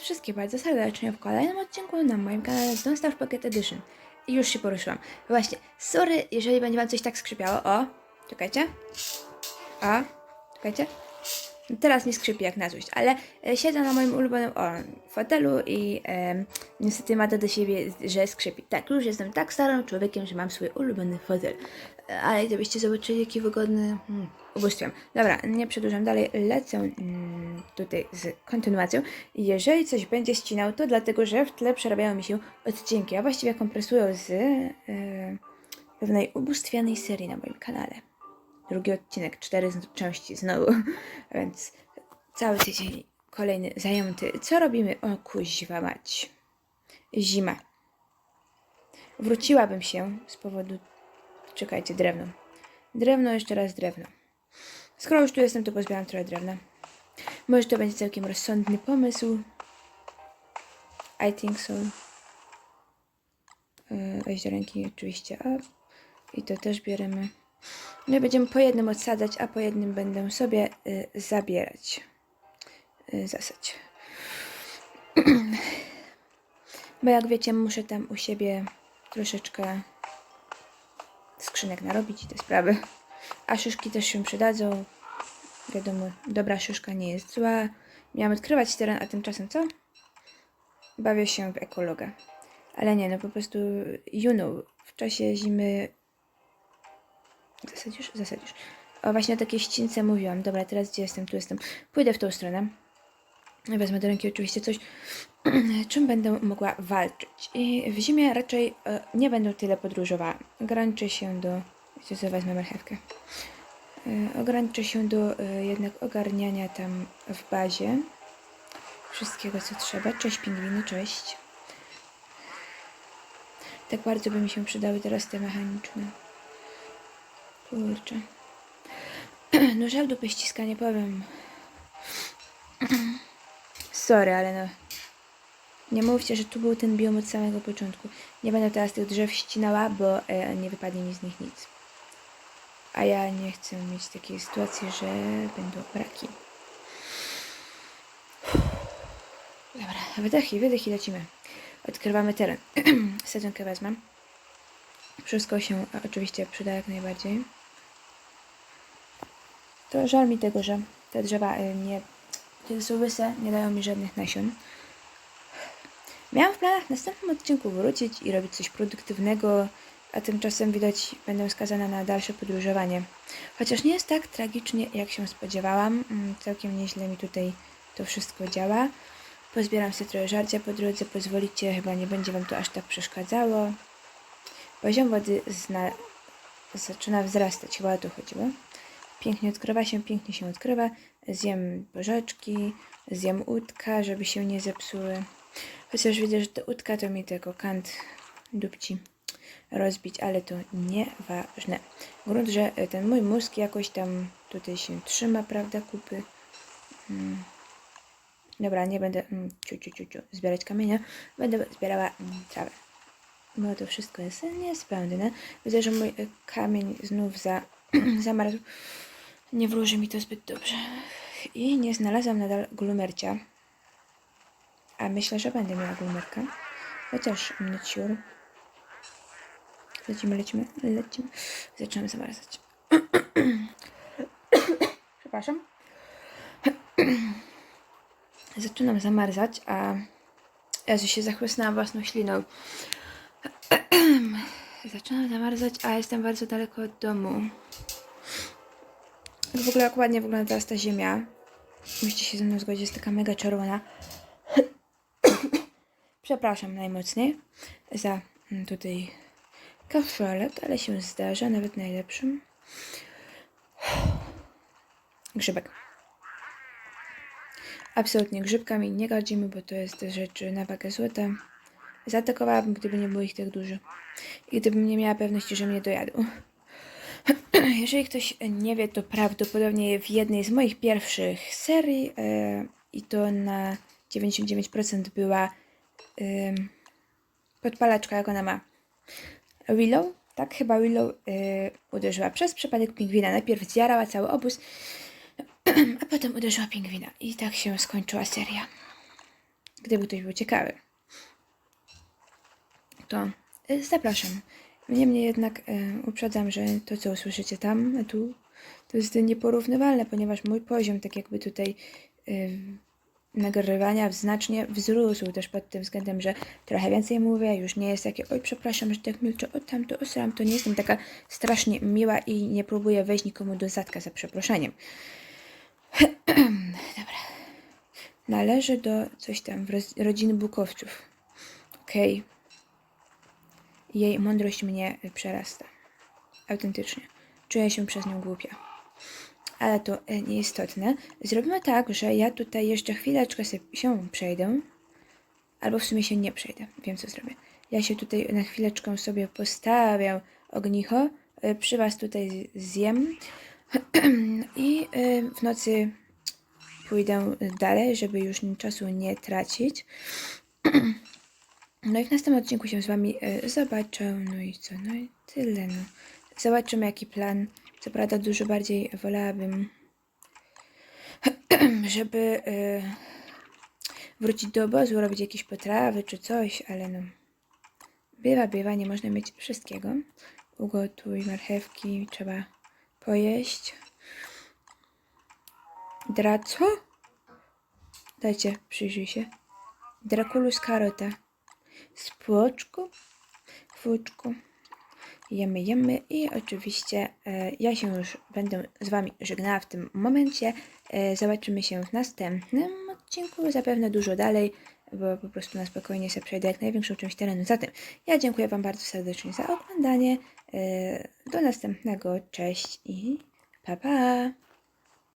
wszystkich bardzo serdecznie w kolejnym odcinku na moim kanale Don't Starve Pocket Edition. I już się poruszyłam. Właśnie, sorry, jeżeli będzie wam coś tak skrzypiało. O, czekajcie. O, czekajcie. Teraz nie skrzypi jak na złość, ale e, siedzę na moim ulubionym o, fotelu i e, niestety ma to do siebie, że skrzypi. Tak, już jestem tak starym człowiekiem, że mam swój ulubiony fotel. Ale gdybyście zobaczyli, jaki wygodny... Hmm, ubóstwiam. Dobra, nie przedłużam dalej, lecę mm, tutaj z kontynuacją. Jeżeli coś będzie ścinał, to dlatego, że w tle przerabiają mi się odcinki, a właściwie kompresują z e, pewnej ubóstwianej serii na moim kanale drugi odcinek, cztery z- części znowu, więc cały tydzień kolejny zajęty. Co robimy? O kuźwa mać. Zima. Wróciłabym się z powodu... Czekajcie, drewno. Drewno, jeszcze raz drewno. Skoro już tu jestem, to pozbieram trochę drewna. Może to będzie całkiem rozsądny pomysł. I think so. Yy, Weź do ręki oczywiście up. I to też bierzemy. My będziemy po jednym odsadzać, a po jednym będę sobie y, zabierać. Y. Bo jak wiecie, muszę tam u siebie troszeczkę skrzynek narobić i te sprawy. A szyszki też się przydadzą. Wiadomo, dobra szyszka nie jest zła. Miałam odkrywać teren, a tymczasem co? Bawię się w ekologa. Ale nie, no po prostu, you know, w czasie zimy Zasadzisz? Zasadzisz. O, właśnie o takiej ścince mówiłam. Dobra, teraz gdzie jestem? Tu jestem. Pójdę w tą stronę. Wezmę do ręki oczywiście coś, czym będę mogła walczyć. I w zimie raczej e, nie będę tyle podróżowała. Ograniczę się do... Co, wezmę marchewkę. E, ograniczę się do e, jednak ogarniania tam w bazie wszystkiego, co trzeba. Cześć pingwiny, cześć. Tak bardzo by mi się przydały teraz te mechaniczne. Kurczę. No żal dupy ściska, nie powiem. Sorry, ale no. Nie mówcie, że tu był ten biom od samego początku. Nie będę teraz tych drzew ścinała, bo e, nie wypadnie mi z nich nic. A ja nie chcę mieć takiej sytuacji, że będą braki. Dobra, wydechy, wydechy, lecimy. Odkrywamy teren. Sadzonkę wezmę. Wszystko się e, oczywiście przyda jak najbardziej. To żal mi tego, że te drzewa y, nie, są łyse, nie dają mi żadnych nasion. Miałam w planach w następnym odcinku wrócić i robić coś produktywnego, a tymczasem widać będę skazana na dalsze podróżowanie. Chociaż nie jest tak tragicznie, jak się spodziewałam. Mm, Całkiem nieźle mi tutaj to wszystko działa. Pozbieram sobie trochę żarcia po drodze, pozwolicie, chyba nie będzie Wam to aż tak przeszkadzało. Poziom wody zna... zaczyna wzrastać, chyba o to chodziło. Pięknie odkrywa się, pięknie się odkrywa. Zjem bożeczki, zjem łódka, żeby się nie zepsuły. Chociaż widzę, że te łódka to mi tylko kant dupci rozbić, ale to nieważne. Grunt, że ten mój mózg jakoś tam tutaj się trzyma, prawda, kupy. Mm. Dobra, nie będę mm, ciu, ciu, ciu, ciu, zbierać kamienia, będę zbierała mm, trawę. Bo to wszystko jest niespędne. Widzę, że mój e, kamień znów za, zamarzł. Nie wróży mi to zbyt dobrze. I nie znalazłam nadal glumercia. A myślę, że będę miała glumerka. Chociaż nie sure. Lecimy, lecimy, lecimy. Zaczynamy zamarzać. Przepraszam. Zaczynam zamarzać, a ja się zachłysnęłam własną śliną. Zaczynam zamarzać, a jestem bardzo daleko od domu. Jak w ogóle jak ładnie wygląda teraz ta ziemia. Musicie się ze mną zgodzić, jest taka mega czerwona. Przepraszam najmocniej za mm, tutaj kafelek, ale się zdarza, nawet najlepszym. Grzybek. Absolutnie grzybkami nie godzimy, bo to jest rzecz na wagę złota. Zaatakowałabym, gdyby nie było ich tak dużo. I gdybym nie miała pewności, że mnie dojadą. Jeżeli ktoś nie wie, to prawdopodobnie w jednej z moich pierwszych serii e, i to na 99% była e, podpalaczka, jak ona ma. Willow, tak chyba Willow e, uderzyła przez przypadek pingwina. Najpierw zjarała cały obóz, a potem uderzyła pingwina. I tak się skończyła seria. gdyby ktoś był ciekawy. To zapraszam. Niemniej jednak e, uprzedzam, że to, co usłyszycie tam, a tu, to jest nieporównywalne, ponieważ mój poziom, tak jakby tutaj e, nagrywania znacznie wzrósł też pod tym względem, że trochę więcej mówię, już nie jest takie, oj przepraszam, że tak milczę, o tam to osram, to nie jestem taka strasznie miła i nie próbuję wejść nikomu do zadka za przeproszeniem. Dobra. Należy do coś tam, rodziny Bukowców. Okej. Jej mądrość mnie przerasta. Autentycznie. Czuję się przez nią głupia. Ale to e, nieistotne. Zrobimy tak, że ja tutaj jeszcze chwileczkę się przejdę. Albo w sumie się nie przejdę. Wiem, co zrobię. Ja się tutaj na chwileczkę sobie postawię ognicho. e, Przy was tutaj zjem. I e, w nocy pójdę dalej, żeby już czasu nie tracić. No i w następnym odcinku się z Wami e, zobaczę. No i co? No i tyle. No. Zobaczymy, jaki plan. Co prawda, dużo bardziej wolałabym, żeby e, wrócić do obozu, robić jakieś potrawy czy coś, ale no. Bywa, bywa, nie można mieć wszystkiego. Ugotuj marchewki, trzeba pojeść. Draco? Dajcie, przyjrzyj się. Draculus karota. Spłoczku, fuczku. Jemy, jemy i oczywiście e, ja się już będę z Wami żegnała w tym momencie. E, zobaczymy się w następnym odcinku, zapewne dużo dalej, bo po prostu na spokojnie sobie przejdę jak największą część terenu. Zatem ja dziękuję Wam bardzo serdecznie za oglądanie. E, do następnego, cześć i pa pa!